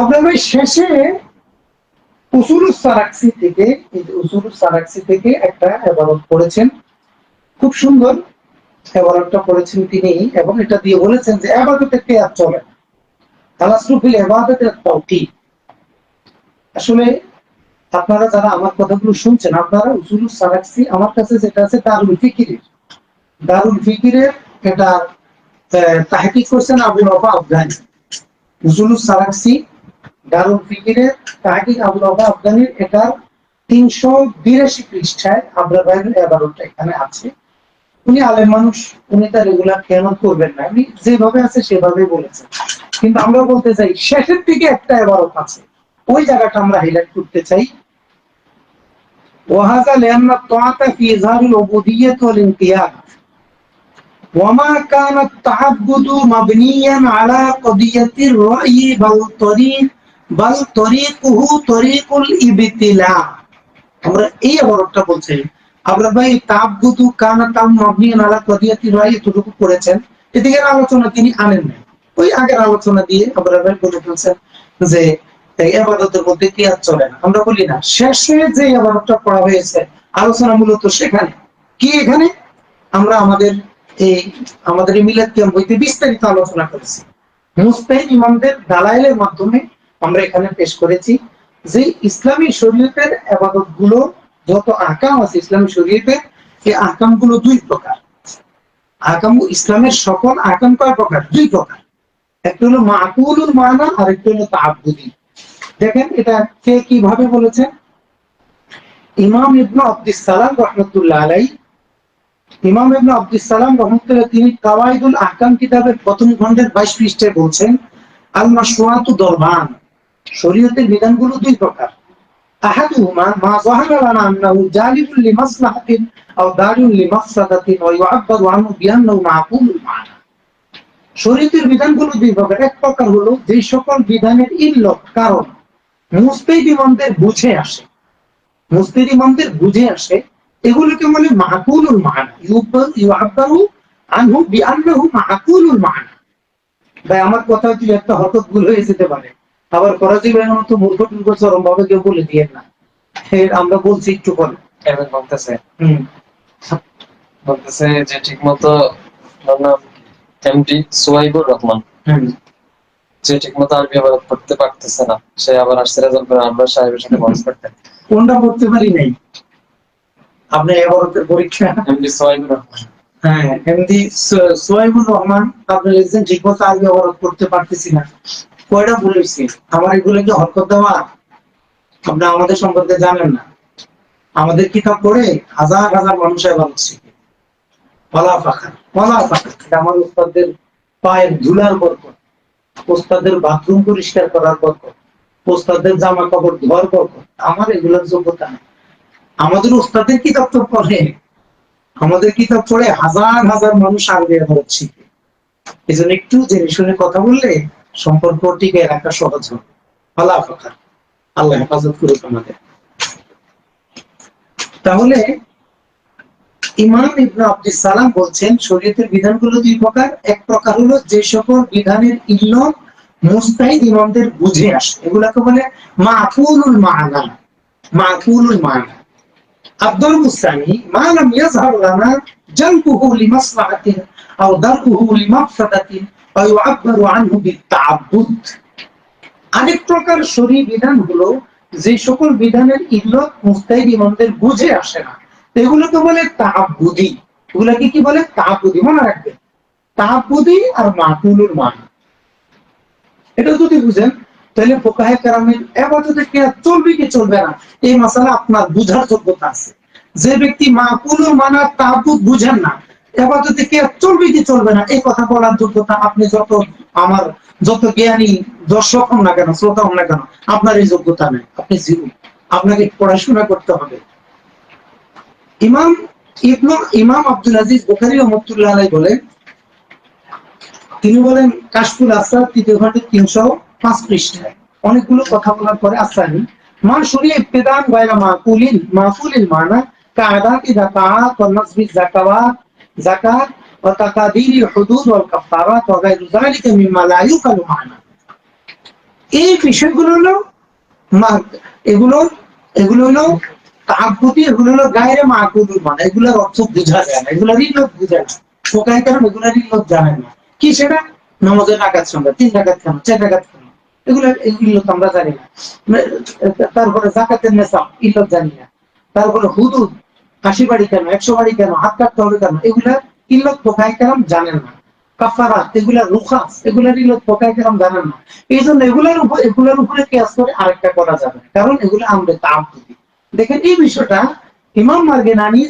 আপনার শেষে উসুলুস সারাক্সি থেকে যে সারাক্সি থেকে একটা এবারত করেছেন খুব সুন্দর এবারতটা করেছেন তিনি এবং এটা দিয়ে বলেছেন যে এবাদতে কে আর চলে আলাসরুফিল এবাদতের তাওকি আসলে আপনারা যারা আমার কথাগুলো শুনছেন, আপনারা উসুলুস সারাক্সি আমার কাছে যেটা আছে দারুল ফিকিরের। দারুল ফিকিরের এটা তাহকিক করছেন আবু রফা আফগানি। উসুলুস সারাক্সি দারুল ফিকিরের তাহকিক আবু রফা আফগানির এটার তিনশো বিরাশি পৃষ্ঠায় আবরা ভাইয়ের এবারোটা এখানে আছে উনি আলেম মানুষ উনি তার রেগুলার খেয়াল করবেন না উনি যেভাবে আছে সেভাবে বলেছেন কিন্তু আমরা বলতে চাই শেষের দিকে একটা এবারত আছে ওই জায়গাটা আমরা হাইলাইট করতে চাই وهذا لأن الطاعة في إظهار العبودية والانقياد وما كان التعبد مبنيا على قضية الرأي بل طريق বাল তরিকুহু তরিকুল আমরা এই বলছি। ভাই কদিয়াতি এতটুকু করেছেন। আলোচনা তিনি আনেন না ওই আগের আলোচনা দিয়ে ভাই বলে ফেলছেন যে এবাদতের মধ্যে চলে না? আমরা বলি না, শেষে যে এবাদতটা পড়া হয়েছে, আলোচনা মূলত সেখানে। কি এখানে? আমরা আমাদের এই, আমাদের মিলাদ কিয়াম বইতে বিস্তারিত আলোচনা করেছি। মুস্তাহিদ ইমামদের দালাইলের মাধ্যমে আমরা এখানে পেশ করেছি যে ইসলামী শরীয়তের আবাদতগুলো যত আকাম আছে, ইসলামী শরীয়তের, এই আকামগুলো দুই প্রকার। আকাম ইসলামের সকল আকাম কয় প্রকার? দুই প্রকার। একটা হলো মাকুলুল মানা আর একটা হলো তাবুদি দেখেন এটা কে কীভাবে বলেছেন ইমাম ইবনু আব্দুস সালাম রহমতুল্লাহ আলাই ইমাম ইবনু আব্দুস সালাম রহমতুল্লাহ, তিনি কাওয়াইদুল আকাম কিতাবের প্রথম খণ্ডের বাইশ পৃষ্ঠে বলছেন আল মাসওয়াতু দরবান। শরীয়তের বিধানগুলো দুই প্রকার। দুই প্রকার। এক প্রকার হলো যে সকল বিধানের ইল্লত, কারণ বুঝে আসে। মুস্তাহিদ ইমামদের বুঝে আসে, এগুলোকে বলে মাকুলুল মানা ইউআব্বাদু আনহু বিআন্নাহু মাকুলুল ভাই, আমার কথা হচ্ছে একটা হঠাৎ ভুল হয়ে যেতে পারে। আবার করাচি ভাইয়ের মতো মূর্খ টুর্খ চরম ভাবে কেউ বলে দিয়ে না। আমরা বলছি একটু পরে এমন বলতেছে? বলতেছে যে ঠিক মতো এমডি সুয়াইবুর রহমান। হম। যে ঠিক মতো আরবি আবার পড়তে পারতেছে না। সে আবার আসছে রেজাল্ট করে আমরা সাহেবের সাথে বন্ধ করতে। কোনটা পড়তে পারি নাই? আপনি এবারতের পরীক্ষা? M D Suaibur Rahman. হ্যাঁ এমনি সোয়াইবুর রহমান আপনি লিখছেন ঠিক মতো আগে অবরোধ করতে পারতেছি না। কয়টা বলেছি আমার এগুলো কি হরকত দেওয়া? আপনি আমাদের সম্পর্কে জানেন না। আমাদের কিতাব পড়ে হাজার হাজার মানুষ এবার শিখে পলা পলা আমার উস্তাদদের পায়ের ধুলার ওস্তাদের বাথরুম পরিষ্কার করার বরকত ওস্তাদের জামা কাপড় ধোয়ার বরকত আমার এগুলোর যোগ্যতা নেই। আমাদের ওস্তাদের কিতাব তো পড়ে। আমাদের কিতাব পড়ে হাজার হাজার মানুষ আরবি এবার শিখে এই জন্য একটু জেনে শুনে কথা বললে সম্পর্ক টিকে রাখা সহজ হবে। আল্লাহ ফাঁকা আল্লাহ হেফাজত করুক আমাদের। তাহলে ইমাম ইবনে আব্দুস সালাম বলছেন, শরীয়তের বিধানগুলো দুই প্রকার। এক প্রকার হলো যে সকল বিধানের ইল্লত মুস্তাহিদ ইমামদের বুঝে আসে। এগুলাকে বলে মাফুলুল মানা। মাফুলুল মানা। আব্দুল মুসানি মা লাম ইয়াজহার লানা জালবুহু লিমাসলাহাতিন আও দারকুহু লিমাফসাদাতিন আরেক প্রকার শরীর বিধান হলো, যে সকল বিধানের ইল্লত মুস্তাহিদ বুঝে আসে না। এগুলোকে বলে কি বলে? মনে আর মান। এটা যদি বুঝেন, তাহলে ফোকাহে কারামের এবাদতে চলবে কি চলবে না? এই মশালা আপনার বুঝার যোগ্যতা আছে। যে ব্যক্তি মাকুলুর মানা তাহাবুদ বুঝেন না এবাদতে কে চলবে কি চলবে না। এই কথা বলার যোগ্যতা আপনি যত আমার যত জ্ঞানী দর্শক হন না কেন, শ্রোতা হন না কেন, আপনার এই যোগ্যতা নেই। আপনি জিরো আপনাকে পড়াশোনা করতে হবে। ইমাম ইমাম আব্দুল আজিজ বুখারী রহমতুল্লাহ আলাই তিনি বলেন, কাশফুল আসরার তৃতীয় খণ্ডের তিনশো পাঁচ পৃষ্ঠায়। অনেকগুলো কথা বলার পরে আসানি মা শুনি ইবতিদান গায়রা মাকুলিন মাফুলিল মানা নাসবি যাকাওয়াত যাকাত ওয়া তাকাদির হুদুদ ওয়াল কাফারাত ওয়া গায়রু যালিকা মিম্মা লা ইউকালু মানা এই বিষয়গুলো এগুলো এগুলো হলো তাপতি এগুলো হলো গায়ের মাকুদুর মানে এগুলোর অর্থ বোঝা যায় না এগুলোর ইল্লত বোঝা না। ফোকায় কারণ এগুলোর ইল্লত জানে না। কি সেটা? নামাজের রাকাত সংখ্যা, তিন রাকাত কেন, চার রাকাত কেন? এগুলো ইল্লত আমরা জানি না। তারপরে জাকাতের নেশা, ইল্লত জানি না। তারপরে হুদুদ আশি বাড়ি কেন, একশো বাড়ি কেন, হাত কাটতে হবে কেন, এগুলা ইল্লত ফোকায় কারণ জানেন না। কাফারা এগুলা এগুলার ইলত পোকায় কেরাম জানেন না। এই জন্য এগুলোর উপর এগুলোর উপরে কেয়াস করে আরেকটা করা যাবে, কারণ এগুলো তাপ দেখেন এই বিষয়টা ইমাম মার্গেনানি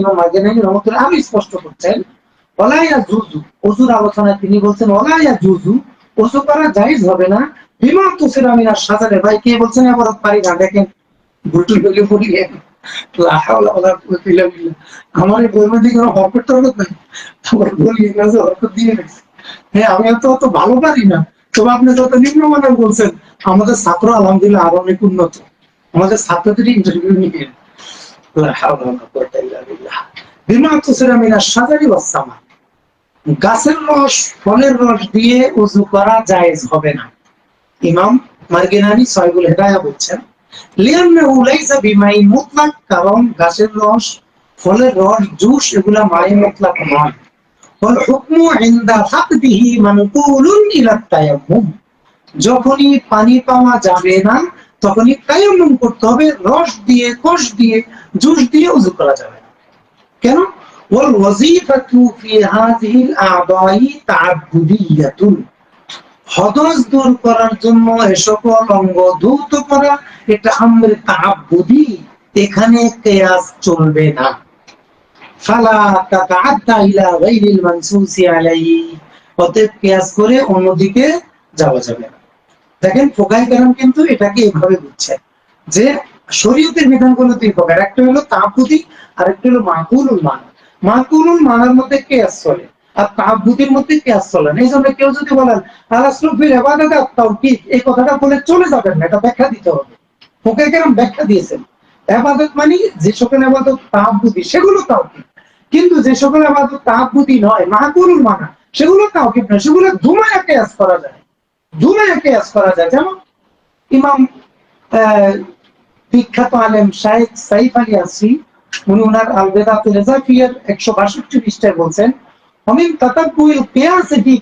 ইমাম মার্গেনানি রহমতুল্লাহ আরও স্পষ্ট করছেন। ওলাইয়া জুজু অজুর আলোচনায় তিনি বলছেন ওলাইয়া জুজু অজু করা জায়েজ হবে না। বিমা তুসির আমিনার সাজারে ভাই কে বলছেন? আবার পারি না, দেখেন পড়ি আমার টরকত নাই? বলি হরকত দিয়ে হ্যাঁ আমি অত ভালো পারি না। তবে আপনি যত নিম্নমানের বলছেন, আমাদের ছাত্র আলহামদুলিল্লাহ আরও অনেক উন্নত। আমাদের ছাত্রদের ইন্টারভিউ নিয়ে। গাছের রস, ফলের রস দিয়ে উজু করা জায়েজ হবে না। ইমাম মার্গেনানি সয়গুল হেদায়া বলছেন মুতলাক, কারণ গাছের রস, ফলের রস, জুস, এগুলা মাই মুতলাক নয়। ফল হুকমু মানকুলুন তায়াম্মুম। যখনই পানি পাওয়া যাবে না, তখনই তায়াম্মুম করতে হবে, রস দিয়ে, কোষ দিয়ে, জুস দিয়ে উযু করা যাবে না। কেন? ওয়াল ওয়াজিফাতু ফি হাযিহিল আ'দাই তা'আব্বুদিয়াতুন হদস দূর করার জন্য এ সকল অঙ্গ ধৌত করা, এটা আমরে তাহাবুদি এখানে কেয়াস চলবে না। ফালা ইলা মানসুসি আলাইহি, অতএব কেয়াস করে অন্যদিকে যাওয়া যাবে না। দেখেন ফোকাই কেরাম কিন্তু এটাকে এভাবে বুঝছেন যে শরীয়তের বিধানগুলো দুই প্রকার। একটা হলো তাহাবুদি আর একটা হলো মাকুলুল মান। মাকুলুল মানার মধ্যে কেয়াস চলে। আর তাহাবুদির মধ্যে কেয়াস চলে না। এই জন্য কেউ যদি বলেন এই কথাটা বলে চলে যাবেন না, এটা ব্যাখ্যা দিতে হবে। ফোকাই কেরাম ব্যাখ্যা দিয়েছেন। এবাদত মানে যে সকল এবাদত তাহাবুদি সেগুলো তাওকিদ। কিন্তু যে সকল আবাদত তাহাবুদি নয় মানা, সেগুলো তাওকিদ নয়, সেগুলো ধুমায় কেয়াস করা যায়। ধুমায় কেয়াস করা যায়। যেমন ইমাম বিখ্যাত আলেম শাহেদ সাইফ আলী আসি উনি ওনার একশো বাষট্টি পৃষ্ঠায় বলছেন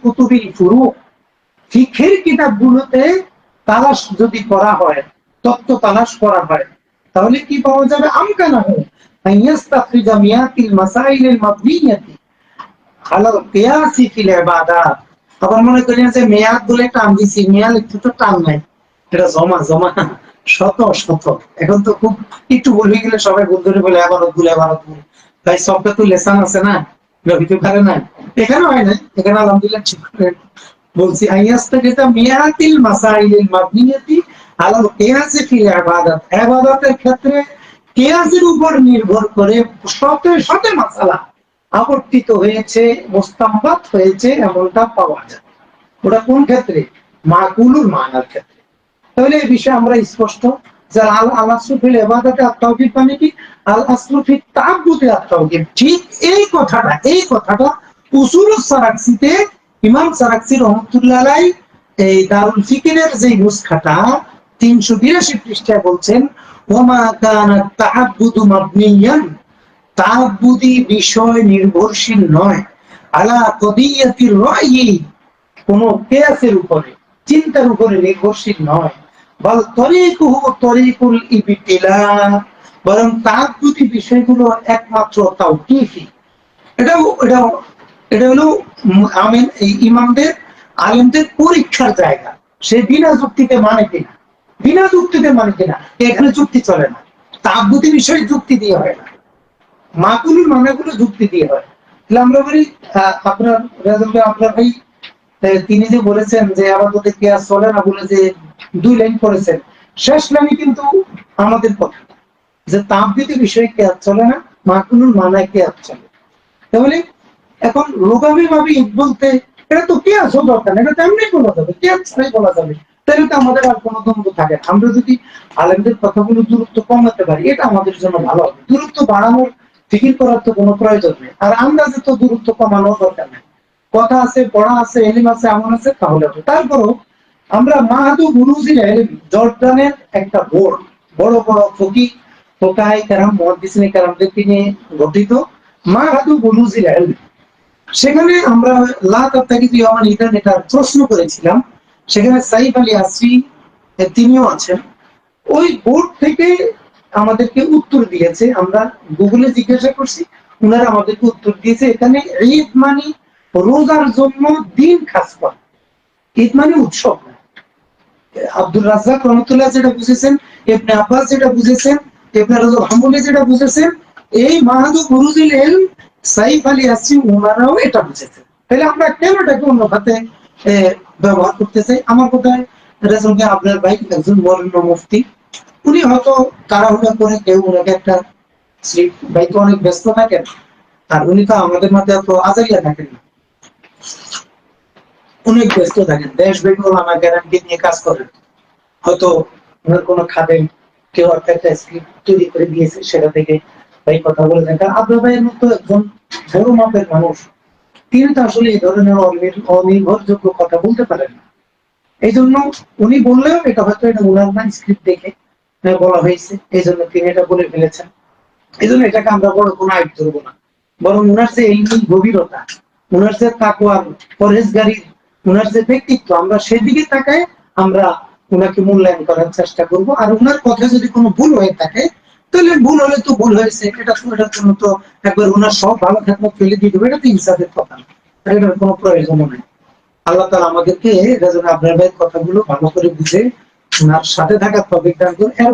কুতুবিল ফুরুক। ফিখের তালাশ যদি করা হয়, তত্ত্ব তালাশ করা হয়, তাহলে কি পাওয়া যাবে? ইয়াস্তাখরিজা মিয়াতিল মাসাইলিল মাবনিয়াতি আলাল ফিল ইবাদাত আবার মনে করেন যে মেয়াদ বলে টান দিছি, মেয়াদ একটু তো টান নাই। এটা জমা জমা, শত শত এখন তো খুব একটু বলে গেলে সবাই ভুল ধরে বলে আবারত ভুল আবারত ভুল। তাই সবটা তো লেসান আছে না? রবিতে পারে না? এখানে হয় না এখানে আলহামদুলিল্লাহ ঠিক বলছি আইয়াস্তাগিতা মিয়াতিল মাবনিয়াতি আলাল কিয়াসি ফিল ক্ষেত্রে কিয়াসের উপর নির্ভর করে মাসালা আবর্তিত হয়েছে হয়েছে, এমনটা পাওয়া যায়। ওটা কোন ক্ষেত্রে? মাকুলুর মানার ক্ষেত্রে। তাহলে এই বিষয়ে আমরা স্পষ্ট যে আল আল আসরুফিল এবাদাতে মানে কি? আল আসরুফি তাবুতে আত্মাউকিদ ঠিক এই কথাটা এই কথাটা সারাকসিতে, ইমাম সারাকসি রহমতুল্লাহ এই দারুল ফিকিরের যে নুসখাটা, তিনশো বিরাশি বলছেন তাহাব্বুদু মাবনিয়ান তাহাব্বুদি বিষয় নির্ভরশীল নয়। আলা কোন কেয়াসের উপরে, চিন্তার উপরে নির্ভরশীল নয়। বল তরিকুহু তরিকুল ইবতিলা, বরং তাহাব্বুদি বিষয়গুলো একমাত্র তাওকিফি। এটাও এটাও এটা হলো আমেন ইমামদের, আলেমদের পরীক্ষার জায়গা। সে বিনা যুক্তিতে মানে কিনা বিনা যুক্তিতে মানে কিনা এখানে যুক্তি চলে না। বিষয়ে যুক্তি দিয়ে হয় না। মাকুলুর মানাগুলো যুক্তি দিয়ে হয়। তাহলে আমরা বলি আপনার আপনার ভাই তিনি যে বলেছেন যে আমাদের কেয়াস চলে না বলে যে দুই লাইন করেছেন। শেষ লাইনে কিন্তু আমাদের কথা। যে তাপবিতি বিষয়ে কেয়াস চলে না মাকুলুর মানায় কেয়াস চলে। তাহলে এখন রোগামি ভাবে ঈদ বলতে এটা তো কেয়াস হওয়া দরকার এটা তেমনি বলা যাবে কেয়াস ছাড়াই বলা যাবে। তাহলে তো আমাদের আর কোনো দ্বন্দ্ব থাকে না। আমরা যদি আলেমদের কথাগুলো দূরত্ব কমাতে পারি, এটা আমাদের জন্য ভালো হবে। দূরত্ব বাড়ানোর ফিকির করার তো কোনো প্রয়োজন নেই। আর আন্দাজে তো দূরত্ব কমানোর দরকার নেই। কথা আছে, পড়া আছে, এলিম আছে, এমন আছে, তাহলে হবে। তারপরও আমরা মাহাদু বুরুজিল ইলম জর্ডানের একটা বোর্ড, বড় বড় ফকি ফোকাই কারাম মুহাদ্দিসিনে কারামদেরকে নিয়ে গঠিত মাহাদু বুরুজিল ইলম সেখানে আমরা লা তাত্তাকিদ ইয়ামান ইন্টারনেট প্রশ্ন করেছিলাম। সেখানে সাইফ আলী আসরি তিনিও আছেন। ওই বোর্ড থেকে আমাদেরকে উত্তর দিয়েছে। আমরা গুগলে জিজ্ঞাসা করছি ওনারা আমাদেরকে উত্তর দিয়েছে, এখানে ঈদ মানে রোজার জন্য দিন খাস করা। ঈদ মানে উৎসব না। আব্দুল রাজ্জাক রহমতুল্লাহ যেটা বুঝেছেন, ইবনে আব্বাস যেটা বুঝেছেন, ইবনে রাজব হাম্বলি যেটা বুঝেছেন, এই মাহাদু বুরুজুল ইলম সাইফ আলী এটা বুঝেছেন তাহলে আমরা অন্য খাতে ব্যবহার করতে চাই? আমার কোথায় আপনার ভাই একজন বরেণ্য মুফতি। উনি হয়তো তাড়াহুড়া করে কেউ ওনাকে একটা ভাই তো অনেক ব্যস্ত থাকেন। আর উনি তো আমাদের মধ্যে আজারিয়া থাকেন না। অনেক ব্যস্ত থাকেন। দেশ বেঙ্গল আমার গ্যারান্টি নিয়ে কাজ করেন। হয়তো ওনার কোনো খাতে কেউ একটা স্ক্রিপ্ট তৈরি করে দিয়েছে, সেটা থেকে ভাই কথা বলে দেন আব্দুল ভাইয়ের মতো একজন বড় মাপের মানুষ, তিনি তো আসলে এই ধরনের অনির্ভরযোগ্য কথা বলতে পারেন না। এই জন্য উনি বললেও এটা হয়তো এটা ওনার না স্ক্রিপ্ট দেখে বলা হয়েছে। এই জন্য তিনি এটা বলে ফেলেছেন। এই জন্য এটাকে আমরা বড় কোনো আইট ধরবো না। বরং ওনার যে এই গভীরতা ওনার যে তাকুয়ার পরেশগারির ওনার যে ব্যক্তিত্ব, আমরা সেদিকে তাকায় আমরা ওনাকে মূল্যায়ন করার চেষ্টা করব। আর ওনার কথা যদি কোনো ভুল হয়ে থাকে তাহলে ভুল হলে তো ভুল হয়েছে। এটা এটার জন্য তো একবার ওনার সব ভালো থাকলে ফেলে দিয়ে দেবে, এটা তো ইনসাফের কথা। এটার কোনো প্রয়োজনও নেই। আল্লাহ তালা আমাদেরকে এটা যেন আপনার ভাইয়ের কথাগুলো ভালো করে বুঝে ওনার সাথে থাকার তবে এর